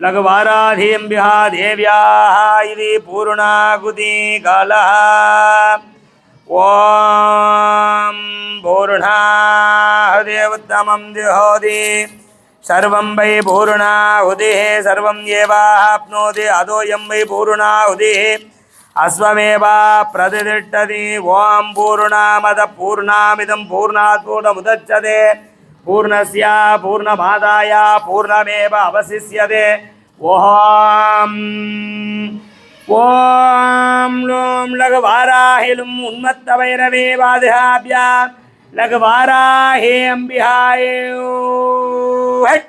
लघुवाराधिम्भ्यः देव्याः इति पूर्णाकुति कालः ॐ पूर्णाहुदेवुत्तमं जुहोति सर्वं वै पूर्णाहुतिः सर्वं एवाप्नोति अधोऽयं वै पूर्णाहुतिः अश्वमेव प्रतिष्ठति ॐ पूर्णामद पूर्णामिदं पूर्णात् पूर्णमुदच्यते पूर्णस्य पूर्णमादाय पूर्णमेव अवशिष्यते ॐ ॐ लों लघुवाराहिलुम् उन्मत्तवैरवे बाधाभ्य लघुवाराहे अम्बिहाय हट्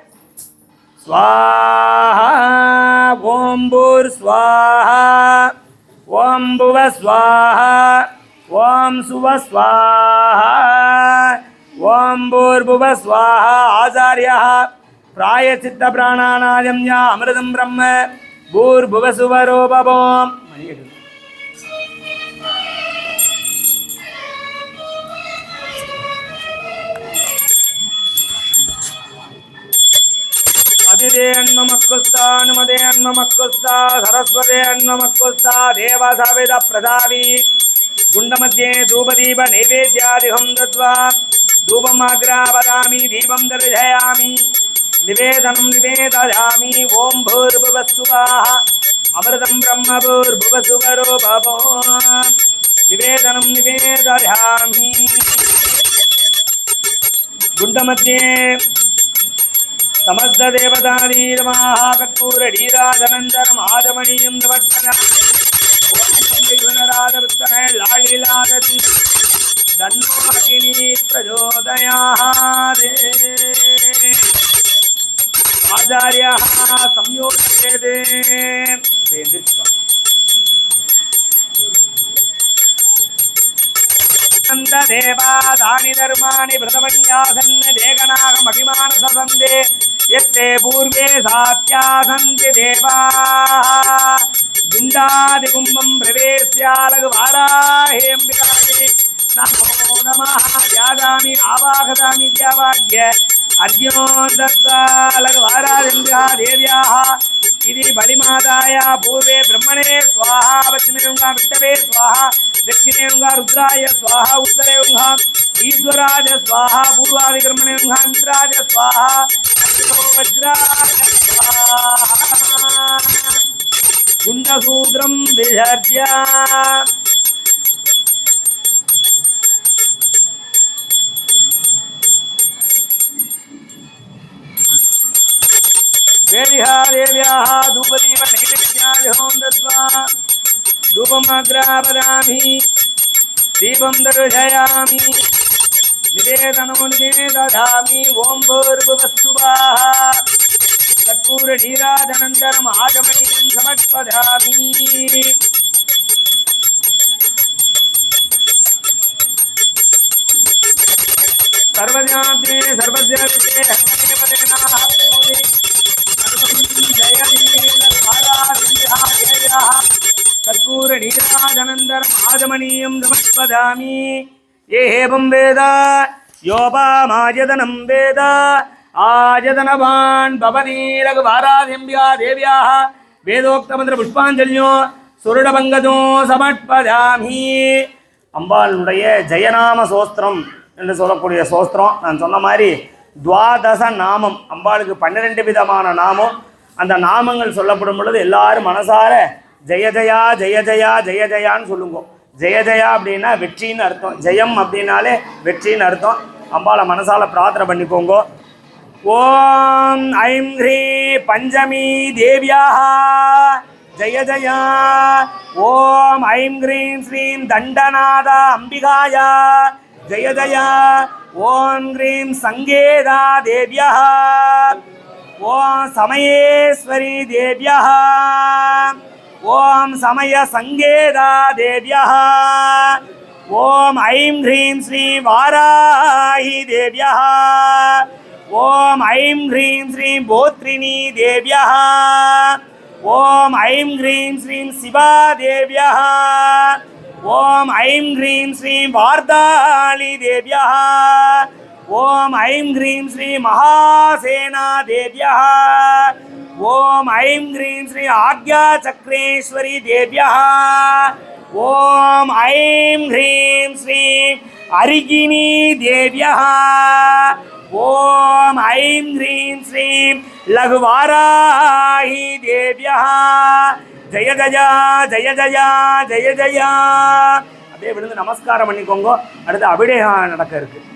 स्वाहा ॐ भूर्स्वाहा ॐ भुव स्वाहा ॐ सुव स्वाहा ஓம் பூர்புவ ஸ்வாஹா ஆச்சாரியா பிராயசித்த பிராணானாயம் யா அமிர்தம் பிரம்ம. பூர்புவ சுவரோபவோம். அதிதேன்மக்குஸ்தானுமதேன்மக்குஸ்தா சரஸ்வதேன்மக்குஸ்தா தேவசாவித பிரதாவி குண்டமத்தியே தூபதீப நைவேத்தியாதிகம் தத்வா धूपमाग्रावदामि दीपं दर्शयामि निवेदनं निवेदयामि ॐ भूर्भुवस्सुवाः अमृतं ब्रह्म भूर्भुवसुवरो भवो निवेदनं निवेदयामि गुण्डमध्ये समस्त देवतानी नमः தன்மகினி பிரச்சோதயாத் ஆச்சாரியா சம்யோஜயதே எந்திரிச்சுக்கோங்க தேவாதானி தர்மாணி பிரதமன்யாசன் தேகநாகம் அபிமானசந்தே எத்தே பூர்வே சாத்தியாசந்தி தேவா குண்டாதி கும்பம் பிரவேசியாலகு வாராஹேம்பிகாதே नमो नमः यादामि आवाहदामि द्यावाद्य अर्घ्यो दत्ता लघुवारादिन्द्रा देव्याः इति बलिमाताय पूर्वे ब्रह्मणे स्वाहा पश्चिमे उङ्गा विष्णवे स्वाहा दक्षिणे उङ्गा रुद्राय स्वाहा उत्तरे उङ्गा ईश्वराज स्वाहा, पूर्वादिकर्मणे उङ्गा इन्द्राज स्वाहा, वज्राय स्वाहा। गुण्डसूत्रं विसर्ज्य विहारेभ्यः धूपदीपनैवेद्याजों दत्वा। धूपमग्रापरामि दीपं दर्शयामि निवेदनो ॐ भूर्भुवस्तुवाः कर्पूरक्षीरादनन्तरम् आगमनीयं समर्पयामि। सर्वज्ञाते सर्वस्य கற்பூர நீராஜனந்தரம் ஆகமனீயம் நமஸ்பதாமி ஏஹேபம் வேத யோபாமாஜதனம் வேத ஆஜதனவான் பவனீரகுவாராதிம்பியா தேவியாக வேதோக்தமந்திர புஷ்பாஞ்சல்யோ சுருடபங்கதோ சமட்பதாமி அம்பாளுடைய ஜெயநாம சோஸ்திரம் என்று சொல்லக்கூடிய சோஸ்திரம். நான் சொன்ன மாதிரி துவாதச நாமம். அம்பாளுக்கு பன்னிரெண்டு விதமான நாமம். அந்த நாமங்கள் சொல்லப்படும் பொழுது எல்லாரும் மனசார ஜெய ஜெயா ஜெய ஜெயா ஜெய ஜெயான்னு சொல்லுங்க. ஜெய ஜெயா அப்படின்னா வெற்றின்னு அர்த்தம். ஜெயம் அப்படின்னாலே வெற்றின்னு அர்த்தம். அம்பாளை மனசால பிரார்த்தனை பண்ணிக்கோங்க. ஓம் ஐம் ஹ்ரீ பஞ்சமி தேவியா ஜய ஜயா. ஓம் ஐம் ஹ்ரீம் ஸ்ரீம் தண்டநாத அம்பிகாயா. ஜய ஜயா. ஓம் ஹ்ரீம் சங்கேதா தேவியா ஓம் சமயேஸ்வரி தேவியா ஓம் சமய சங்கேதா தேவியா ஓம் ஐம் ஹ்ரீம் ஸ்ரீ வாராஹி தேவியா ஓம் ஐம் ஹ்ரீம் ஸ்ரீம் போத்ரிணி தேவியா ஓம் ஐம் ஹ்ரீம் ஸ்ரீம் சிவா தேவியா ஓம் ஐம் ஹ்ரீம் ஸ்ரீம் வார்த்தாளி தேவியா ஓம் ஐம் கிரீம் ஸ்ரீ மகாசேனா தேவியா ஓம் ஐம் கிரீம் ஸ்ரீ ஆக்யா சக்ரேஸ்வரி தேவ்யா ஓம் ஐம் ஹ்ரீம் ஸ்ரீ அரிகினி தேவ்யா ஓம் ஐம் ஹ்ரீம் ஸ்ரீம் லகுவாராஹி தேவ்யா ஜய ஜயா ஜெய ஜயா ஜய ஜயா. அப்படியே விழுந்து நமஸ்காரம் பண்ணிக்கோங்க. அடுத்து அபிடேகம் நடக்க இருக்குது